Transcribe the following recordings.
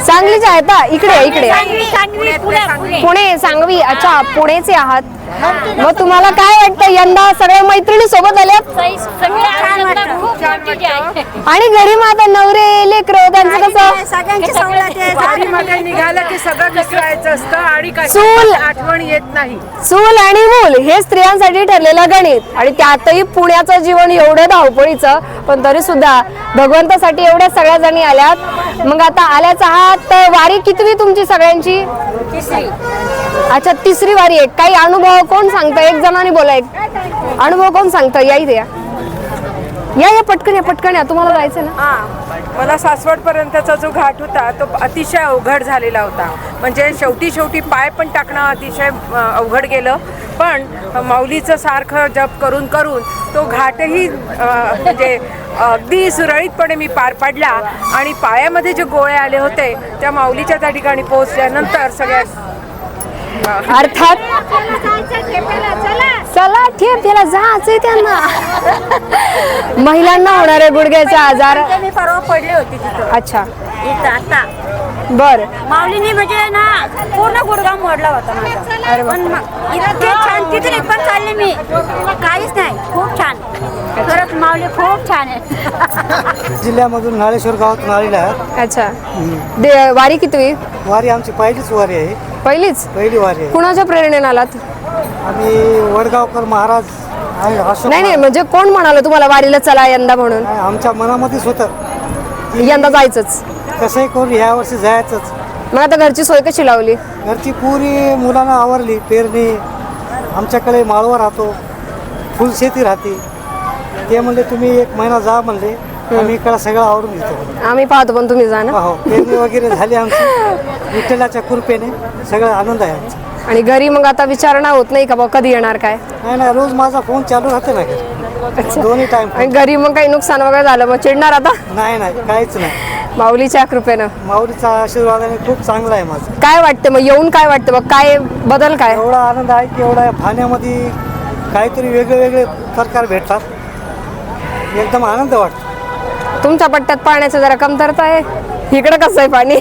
सांगलीचे आहेत का इकडे इकडे पुणे सांगवी अच्छा पुणेचे आहात. मग तुम्हाला काय वाटतं? यंदा सगळ्या मैत्रिणी सोबत आल्यात? आणि घरी आता नवरे लेकर त्यांचं कसं? निघालं की सगळं विसरायचं असतं आणि चूल. आठवण येत नाही. चूल आणि मूल हे स्त्रियांसाठी ठरलेलं गणित. आणि त्यातही पुण्याचं जीवन एवढं धावपळीचं पण तरी सुद्धा भगवंतासाठी एवढ्या सगळ्या जणी आल्यात. मग आता आल्याच आहात तर वारी कितवी तुमची सगळ्यांची? अच्छा तिसरी वारी आहे. काही अनुभव कोण सांगतं? एक जणांनी बोला एक. अनुभव कोण सांगतं? या इथे या. या या पटकन या पटकन या. तुम्हाला जायचं ना? हा. मला सासवड पर्यंतचा जो घाट होता तो अतिशय अवघड झालेला होता. म्हणजे शेवटी शेवटी पाय पण टाकणं अतिशय अवघड गेलं. पण माऊलीचं सारखं जप करून करून तो घाटही म्हणजे अगदी सुरळीतपणे मी पार पाडला. आणि पायामध्ये जे गोळे आले होते त्या माऊलीच्या त्या ठिकाणी पोहोचल्यानंतर सगळ्या अर्थात चला ठेप्याला जायचंय त्यांना. महिलांना होणारे गुडघ्याचे आजार. मी परवा पडले होते तिथं. अच्छा. इथं आता. बर. माऊलीने म्हणजे ना पूर्ण गुडघा मोडला होता माझा. पण इतके छान तिथे पण चालले मी. काहीच नाही खूप छान. खरंच माऊली खूप छान आहे जिल्ह्यामधून नाळेश्वर गावातून आलेला आहे अच्छा. दे- वारी कितवी वारी आमची पहिलीच वारी आहे. पहिलीच? पहिली वारी आहे. कुणाच्या प्रेरणेने आलात? आम्ही वडगावकर महाराज आणि अशोक नाही नाही म्हणजे कोण म्हणाल तुम्हाला वारीला चला यंदा म्हणून? महाराज आमच्या मनामध्येच होतं. यंदा जायचंच. कसंही करून ह्या वर्षी जायचंच. मग आता घरची सोय कशी लावली? घरची पुरी मुलांना आवरली पेरणी. आमच्याकडे माळवा राहतो फुलशेती राहते. ते म्हणले तुम्ही एक महिना जा म्हणले. आम्ही इकडं सगळं आवरून घेतो. आम्ही पाहतो पण तुम्ही जा ना. हो पेरणी वगैरे झाली आमची. विठ्ठलाच्या कृपेने सगळं आनंद आहे आमचा. आणि घरी मग आता विचारणा होत नाही का बा कधी येणार काय? नाही नाही. रोज माझा फोन चालू राहते ना घरी. दोन्ही टाइम आणि घरी मग काही नुकसान वगैरे झालं मग चिडणार आता? नाही नाही. काहीच नाही. माऊलीच्या कृपेनं. माऊलीचा आशीर्वादाने खूप चांगला आहे माझं. काय वाटतं मग? येऊन काय वाटतं मग काय बदल काय? एवढा आनंद आहे की एवढा पाण्यामध्ये काहीतरी वेगळे वेगळे प्रकार भेटतात. एकदम आनंद वाटतो. तुमच्या पट्ट्यात पाण्याचं जरा कमतरता आहे. इकडं कसं आहे पाणी?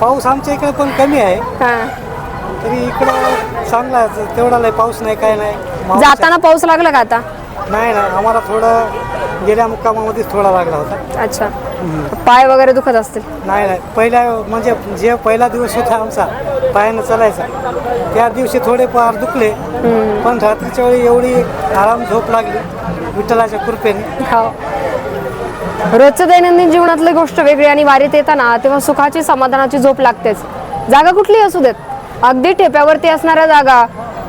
पाऊस आमच्या इकडे पण कमी आहे. हा. तरी इकडं चांगला आहे. तेवढा नाही पाऊस नाही काय नाही. जाताना पाऊस लागला का आता? नाही नाही. आम्हाला थोडं गेल्या मुक्कामामध्येच थोडा लागला होता. अच्छा. पाय वगैरे दुखत असतील? नाही नाही. पहिल्या म्हणजे जे पहिला दिवस होता आमचा पायानं चालायचा त्या दिवशी थोडेफार दुखले. पण रात्रीच्या वेळी एवढी आराम झोप लागली. विठ्ठलाच्या कृपेने. हो. रोजचं दैनंदिन जीवनातली गोष्ट वेगळी आणि वारीत येताना तेव्हा सुखाची समाधानाची झोप लागतेच. जागा कुठली असू देत. अगदी ठेप्यावरती असणाऱ्या जागा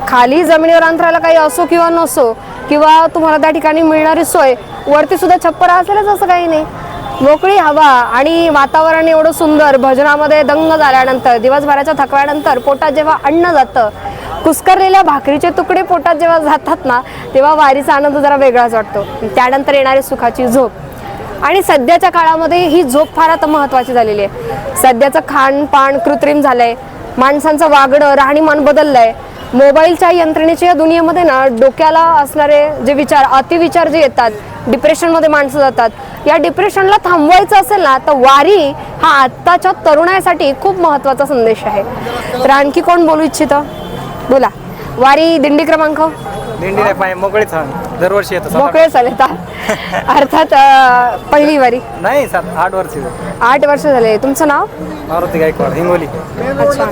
खाली जमिनीवर अंतराला काही असो किंवा नसो किंवा तुम्हाला त्या ठिकाणी मिळणारी सोय वरती सुद्धा छप्पर असेलच असं काही नाही. मोकळी हवा आणि वातावरण एवढं सुंदर भजनामध्ये दंग झाल्यानंतर दिवसभराच्या थकव्यानंतर पोटात जेव्हा अन्न जातं कुस्करलेल्या भाकरीचे तुकडे पोटात जेव्हा जातात ना तेव्हा वारीचा आनंद जरा वेगळाच वाटतो. त्यानंतर येणारी सुखाची झोप. आणि सध्याच्या काळामध्ये ही झोप फार आता महत्त्वाची झालेली आहे. सध्याचं खाणपान कृत्रिम झालंय. माणसांचं वागणं राहणीमान बदललंय. मोबाईलच्या यंत्रणेच्या या दुनियेमध्ये ना डोक्याला असणारे जे विचार अतिविचार जे येतात डिप्रेशनमध्ये माणसं जातात. या डिप्रेशनला थांबवायचं असेल ना तर वारी हा आत्ताच्या तरुणासाठी खूप महत्त्वाचा संदेश आहे. तर आणखी कोण बोलू इच्छितं? बोला. वारी दिंडी क्रमांक? दिंडी नाही पाय मोकळीच दरवर्षी येतो सात- मोकळे चालेल अर्थात अं, पहिली वारी. नाही सात आठ वर्ष आठ वर्ष झाले. तुमचं नाव? मारुती गायकवाड हिंगोली.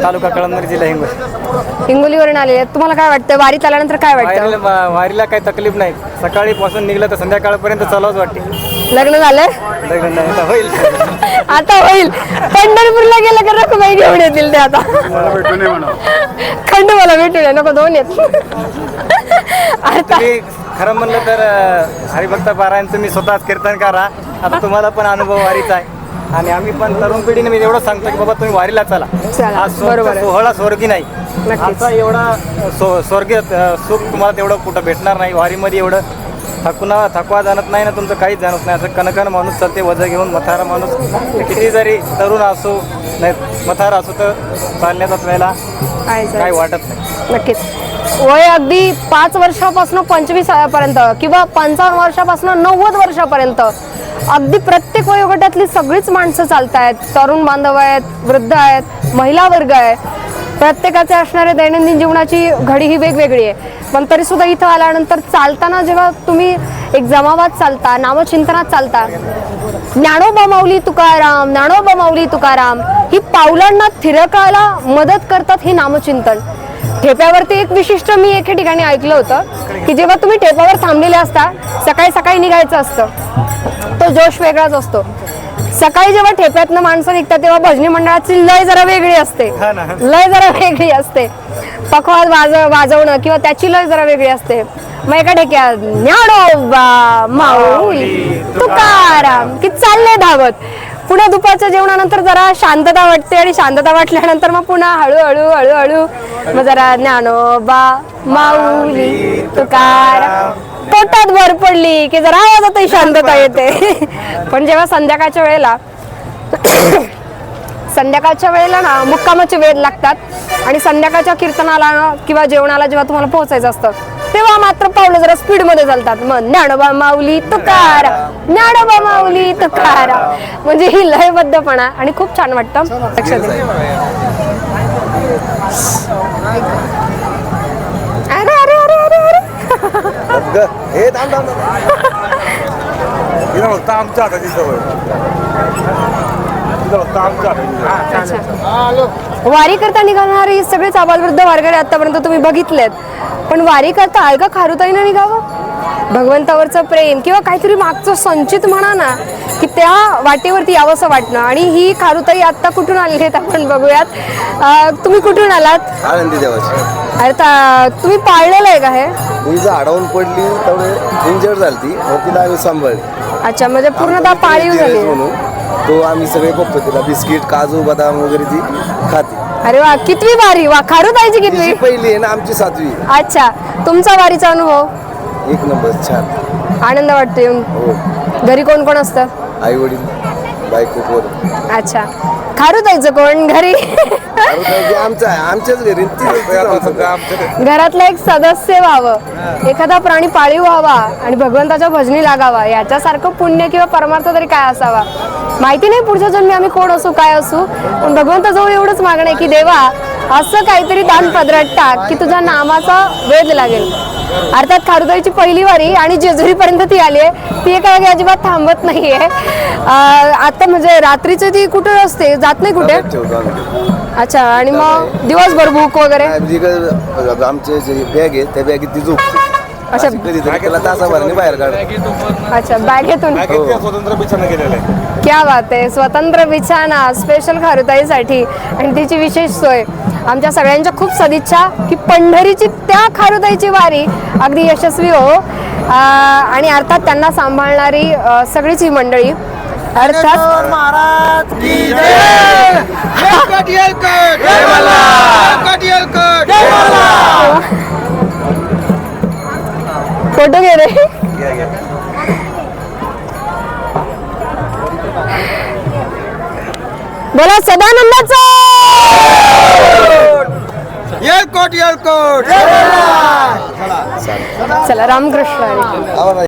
तालुका कळमनुरी जिल्हा हिंगोली. हिंगोलीवरून आलेले. तुम्हाला काय वाटतं? वारीत आल्यानंतर काय वारीला वाटतं वारीला काही तकलीफ नाही. सकाळी पासून निघलं तर संध्याकाळपर्यंत चालवच वाटते. लग्न झालंय? लग्न नाही आता होईल. आता होईल. पंढरपूरला गेलं का रखुमाई घेऊन येतील ते आता. खंड मला भेटून नको दोन येत. आता तुम्ही खरं म्हणलं तर अं, हरिभक्त पारायण तुम्ही स्वतःच कीर्तन करा. आता तुम्हाला पण अनुभव वारीचा आहे. आणि आम्ही पण तरुण पिढीने मी एवढं सांगतो की बाबा तुम्ही वारीला चला. चला, हा स्वर्ग- बरोबर आहे. सोहळा स्वर्गी नाही. नक्कीच. आता एवढा स्व- स्वर्गीय अं, सुख तुम्हाला तेवढं कुठं भेटणार नाही. वारीमध्ये एवढं थकुना थकवा जाणत नाही ना तुमचं काहीच जाणत नाही. असं कणकण माणूस चालते वजं घेऊन मथारा माणूस. किती जरी तरुण असो नाही मथारा असो तर चालण्याचा वेळेला काय काही वाटत नाही. नक्कीच. वय अगदी पाच वर्षापासून पंचवीसपर्यंत किंवा पंचावन्न वर्षापासून नव्वद वर्षापर्यंत. अगदी प्रत्येक वयोगटातली सगळीच माणसं चालत आहेत तरुण बांधव आहेत वृद्ध आहेत महिला वर्ग आहे. प्रत्येकाचे असणारे दैनंदिन जीवनाची घडी ही वेगवेगळी आहे. पण तरी सुद्धा इथं आल्यानंतर चालताना जेव्हा तुम्ही एक जमावात चालता नामचिंतनात चालता ज्ञानोबा माऊली तुकाराम ज्ञानोबा माऊली तुकाराम ही पावलांना थिरकायला मदत करतात हे नामचिंतन. ठेप्यावरती एक विशिष्ट मी एके ठिकाणी ऐकलं होतं की जेव्हा तुम्ही ठेप्यावर थांबलेले असता सकाळी सकाळी निघायचं असतं तो जोश वेगळाच असतो. सकाळी जेव्हा ठेप्यातनं माणसं निघतात तेव्हा भजनी मंडळाची लय जरा वेगळी असते. लय जरा वेगळी असते. पखवाज वाज वाजवणं किंवा त्याची लय जरा वेगळी असते. मग एका ठेक्यात ज्ञानोबा माऊली तुकाराम. की चालले धावत. पुन्हा दुपारच्या जेवणानंतर जरा शांतता वाटते आणि शांतता वाटल्यानंतर मग पुन्हा हळूहळू हळूहळू मग जरा ज्ञानोबा माऊली तुकाराम. पोटात भर पडली की जरा आवाजातही शांतता येते. पण जेव्हा संध्याकाळच्या वेळेला संध्याकाळच्या वेळेला ना मुक्कामाचे वेळ लागतात आणि संध्याकाळच्या कीर्तनाला किंवा जेवणाला जेव्हा तुम्हाला पोहोचायचं असतं तेव्हा मात्र पावलं जरा स्पीडमध्ये चालतात. मग ज्ञानोबा माऊली तुकार ज्ञानोबा माऊली तुकार. म्हणजे ही लयबद्धपणा आणि खूप छान वाटतं. लक्षात अरे हे थांब थांब तिला फक्त आमच्या हाताची सवय. तिला फक्त आमच्या हाताची सवय. वारी करता निघाणारी सगळेच आबालवृद्ध वारकरी आतापर्यंत तुम्ही बघितलेत. पण वारी करता आहे का खारुताईनं निघावं? भगवंतावरचं प्रेम किंवा काहीतरी मागचं संचित म्हणा ना की त्या वाटेवरती यावंसं वाटणं. आणि ही खारुताई आत्ता कुठून आली आहेत आपण बघूयात. तुम्ही कुठून आलात? आनंदी देवाची. अरे तुम्ही पाळलेलं आहे का हे? मी जर आडवून पडली तेवढे इंजर्ड झाली ती. तिला आम्ही सांभाळली. अच्छा म्हणजे पूर्णतः पाळीव झाली. म्हणून तो आम्ही सगळे बघतो तिला. बिस्किट काजू बदाम वगैरे ती खाते. अरे वा कितवी वारी? वा खारुताईची तिची कितवी? पहिली आहे ना आमची सातवी. अच्छा तुमचा वारीचा अनुभव? एक नंबर छान. आनंद वाटतो येऊन हो. घरी कोण कोण असतं? आई वडील बायको पोर अच्छा खारुताईचं कोण? घरी? आमचं आहे? आमच्याच घरी. आमच्या घरातलं एक सदस्य व्हावं. एखादा प्राणी पाळीव व्हावा आणि भगवंताच्या भजनी लागावा. याच्यासारखं पुण्य किंवा परमार्थ तरी काय असावा? माहिती नाही पुढच्या जन्मी आम्ही कोण असू काय असू. पण भगवंताजवळ एवढंच मागणं आहे की देवा असं काहीतरी दान पदरात टाक की तुझ्या नामाचा वेध लागेल. अर्थात खारुताईची पहिली वारी आणि जेजुरीपर्यंत ती आली आहे. ती एका अजिबात थांबत नाहीये. आता म्हणजे रात्रीची ती कुठे असते? जात नाही कुठे? अच्छा आणि मग दिवसभर भूक वगैरे? आमची इकडं आमचे जे बॅग आहे त्या बॅगेत ती झोपते अच्छा. अशी कधीतरी त्याला तासाभराने बाहेर काढ अच्छा बॅगेतून स्वतंत्र बिछाना केलेला आहे. क्या बात आहे. स्वतंत्र बिछाना स्पेशल खारुताईसाठी. आणि तिची विशेष सोय. आमच्या सगळ्यांच्या खूप सदिच्छा की पंढरीची त्या खारुताईची वारी अगदी यशस्वी हो. आणि अर्थात त्यांना सांभाळणारी सगळीच ही मंडळी. अर्थात फोटो घे रे. बोला सदानंदाचा चला रामकृष्ण